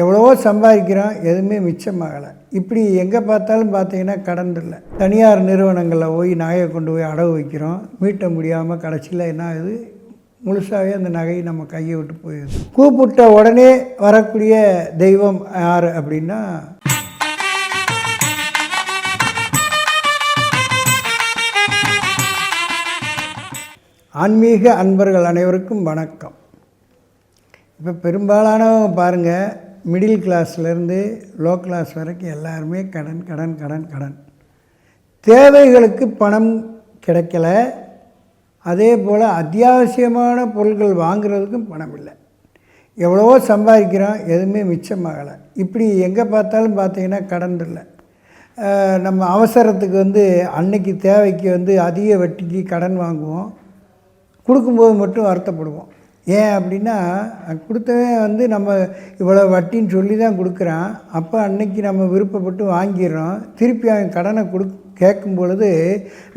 எவ்வளவோ சம்பாதிக்கிறோம் எதுவுமே மிச்சமாகலை. இப்படி எங்கே பார்த்தாலும் பார்த்தீங்கன்னா கடன் இல்லை தனியார் நிறுவனங்களில் போய் நகையை கொண்டு போய் அடகு வைக்கிறோம். மீட்ட முடியாமல் கடைசியில் என்ன ஆகுது? முழுசாகவே அந்த நகையை நம்ம கையை விட்டு போயிடுது. கூப்பிட்ட உடனே வரக்கூடிய தெய்வம் யார் அப்படின்னா ஆன்மீக அன்பர்கள் அனைவருக்கும் வணக்கம். இப்போ பெரும்பாலானவங்க பாருங்கள் மிடில் கிளாஸ்லேருந்து லோ கிளாஸ் வரைக்கும் எல்லாருமே கடன் கடன் கடன் கடன். தேவைகளுக்கு பணம் கிடைக்கல. அதே போல் அத்தியாவசியமான பொருட்கள் வாங்குறதுக்கும் பணம் இல்லை. எவ்வளவோ சம்பாதிக்கிறோம் எதுவுமே மிச்சமாகலை இப்படி எங்கே பார்த்தாலும் பார்த்தீங்கன்னா கடன் இல்லை. நம்ம அவசரத்துக்கு வந்து அன்னைக்கு தேவைக்கு வந்து அதிக வட்டிக்கு கடன் வாங்குவோம். கொடுக்கும்போது மட்டும் வருத்தப்படுவோம். ஏன் அப்படின்னா கொடுத்தவன் வந்து நம்ம இவ்வளோ வட்டின்னு சொல்லி தான் கொடுக்குறான். அப்போ அன்னைக்கு நம்ம விருப்பப்பட்டு வாங்கிடுறோம். திருப்பி அவன் கடனை கொடு கேட்கும் பொழுது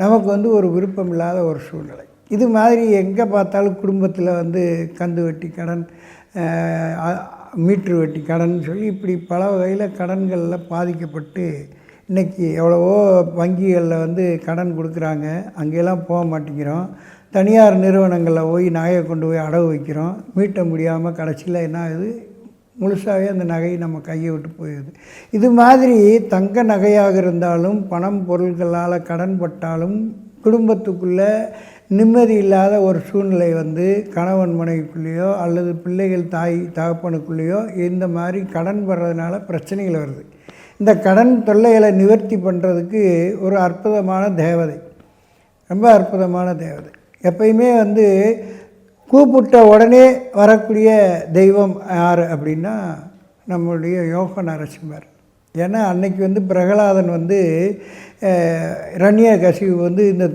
நமக்கு வந்து ஒரு விருப்பம் இல்லாத ஒரு சூழ்நிலை. இது மாதிரி எங்கே பார்த்தாலும் குடும்பத்தில் வந்து கந்து வட்டி கடன் மீட்ரு வட்டி கடன் சொல்லி இப்படி பல வகையில் கடன்களில் பாதிக்கப்பட்டு இன்றைக்கி எவ்வளவோ வங்கிகளில் வந்து கடன் கொடுக்குறாங்க. அங்கெல்லாம் போக மாட்டேங்கிறோம். தனியார் நிறுவனங்களில் போய் நகையை கொண்டு போய் அடகு வைக்கிறோம். மீட்ட முடியாமல் கடைசியில் என்ன ஆகுது? முழுசாகவே அந்த நகை நம்ம கையை விட்டு போயிடுது. இது மாதிரி தங்க நகையாக இருந்தாலும் பணம் பொருள்களால் கடன் பட்டாலும் குடும்பத்துக்குள்ளே நிம்மதி இல்லாத ஒரு சூழ்நிலை வந்து கணவன் மனைவிக்குள்ளேயோ அல்லது பிள்ளைகள் தாய் தகப்பனுக்குள்ளேயோ இந்த மாதிரி கடன் வர்றதுனால பிரச்சனைகள் வருது. இந்த கடன் தொல்லைகளை நிவர்த்தி பண்ணுறதுக்கு ஒரு அற்புதமான தேவதை. ரொம்ப அற்புதமான தேவதை. எப்பயுமே வந்து கூப்பிட்ட உடனே வரக்கூடிய தெய்வம் யார் அப்படின்னா நம்மளுடைய யோக நரசிம்மர் ஏன்னா அன்னைக்கு வந்து பிரகலாதன் வந்து ரண்ய கசிவு வந்து இந்த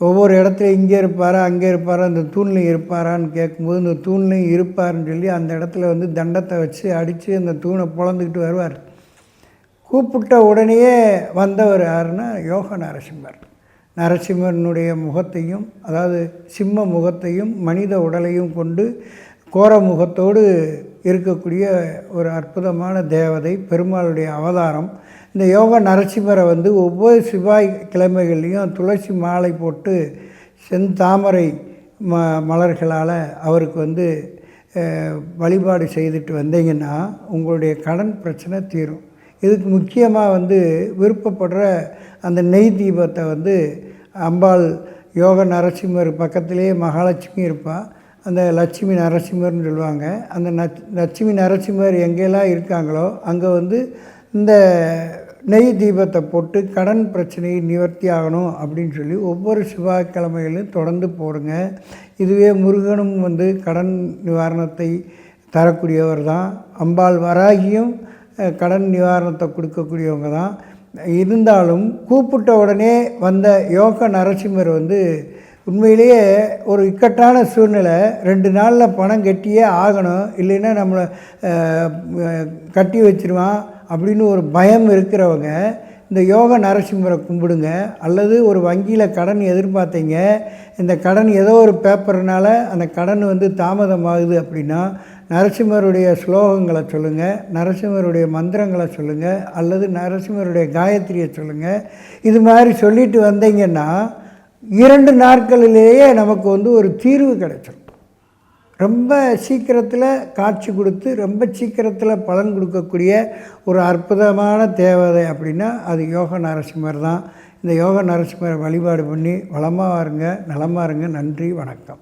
ஒவ்வொரு இடத்துல இங்கே இருப்பாரா அங்கே இருப்பாரா அந்த தூண்லையும் இருப்பாரான்னு கேட்கும்போது இந்த தூண்லையும் இருப்பாருன்னு சொல்லி அந்த இடத்துல வந்து தண்டத்தை வச்சு அடித்து அந்த தூணை பொழந்துக்கிட்டு வருவார். கூப்பிட்ட உடனேயே வந்தவர் யாருன்னா யோக நரசிம்மர் நரசிம்மனுடைய முகத்தையும் அதாவது சிம்ம முகத்தையும் மனித உடலையும் கொண்டு கோர முகத்தோடு இருக்கக்கூடிய ஒரு அற்புதமான தேவதை பெருமாளுடைய அவதாரம். இந்த யோக நரசிம்மரை வந்து ஒவ்வொரு சிவாய் கிழமைகள்லேயும் துளசி மாலை போட்டு செந்தாமரை ம மலர்களால் அவருக்கு வந்து வழிபாடு செய்துட்டு வந்தீங்கன்னா உங்களுடைய கடன் பிரச்சனை தீரும். இதுக்கு முக்கியமாக வந்து விருப்பப்படுற அந்த நெய் தீபத்தை வந்து அம்பாள் யோக நரசிம்மர் பக்கத்திலேயே மகாலட்சுமி இருப்பாள் அந்த லட்சுமி நரசிம்மர்னு சொல்லுவாங்க. அந்த நச் லட்சுமி நரசிம்மர் எங்கெல்லாம் இருக்காங்களோ அங்கே வந்து இந்த நெய் தீபத்தை போட்டு கடன் பிரச்சனையை நிவர்த்தி ஆகணும் அப்படின்னு சொல்லி ஒவ்வொரு செவ்வாய்க்கிழமைகளையும் தொடர்ந்து போடுங்க. இதுவே முருகனும் வந்து கடன் நிவாரணத்தை தரக்கூடியவர் தான். அம்பாள் வராகியும் கடன் நிவாரணத்தை கொடுக்கக்கூடியவங்க தான். இருந்தாலும் கூப்பிட்ட உடனே வந்த யோக நரசிம்மர் வந்து உண்மையிலேயே ஒரு இக்கட்டான சூழ்நிலை. ரெண்டு நாளில் பணம் கட்டியே ஆகணும். இல்லைன்னா நம்மளை கட்டி வச்சிருவான். அப்படின்னு ஒரு பயம் இருக்கிறவங்க இந்த யோக நரசிம்மரை கும்பிடுங்க. அல்லது ஒரு வங்கியில் கடன் எதிர்பார்த்தீங்க. இந்த கடன் ஏதோ ஒரு பேப்பர்னால் அந்த கடன் வந்து தாமதமாகுது அப்படின்னா நரசிம்மருடைய ஸ்லோகங்களை சொல்லுங்கள் நரசிம்மருடைய மந்திரங்களை சொல்லுங்கள் அல்லது நரசிம்மருடைய காயத்ரியை சொல்லுங்கள் இது மாதிரி சொல்லிட்டு வந்தீங்கன்னா இரண்டு நாட்களிலேயே நமக்கு வந்து ஒரு தீர்வு கிடைச்சிடும் ரொம்ப சீக்கிரத்தில் காட்சி கொடுத்து ரொம்ப சீக்கிரத்தில் பலன் கொடுக்கக்கூடிய ஒரு அற்புதமான தேவதை அப்படின்னா அது யோக நரசிம்மர் தான். இந்த யோக நரசிம்மரை வழிபாடு பண்ணி வளமாக இருங்க நலமாக இருங்க. நன்றி வணக்கம்.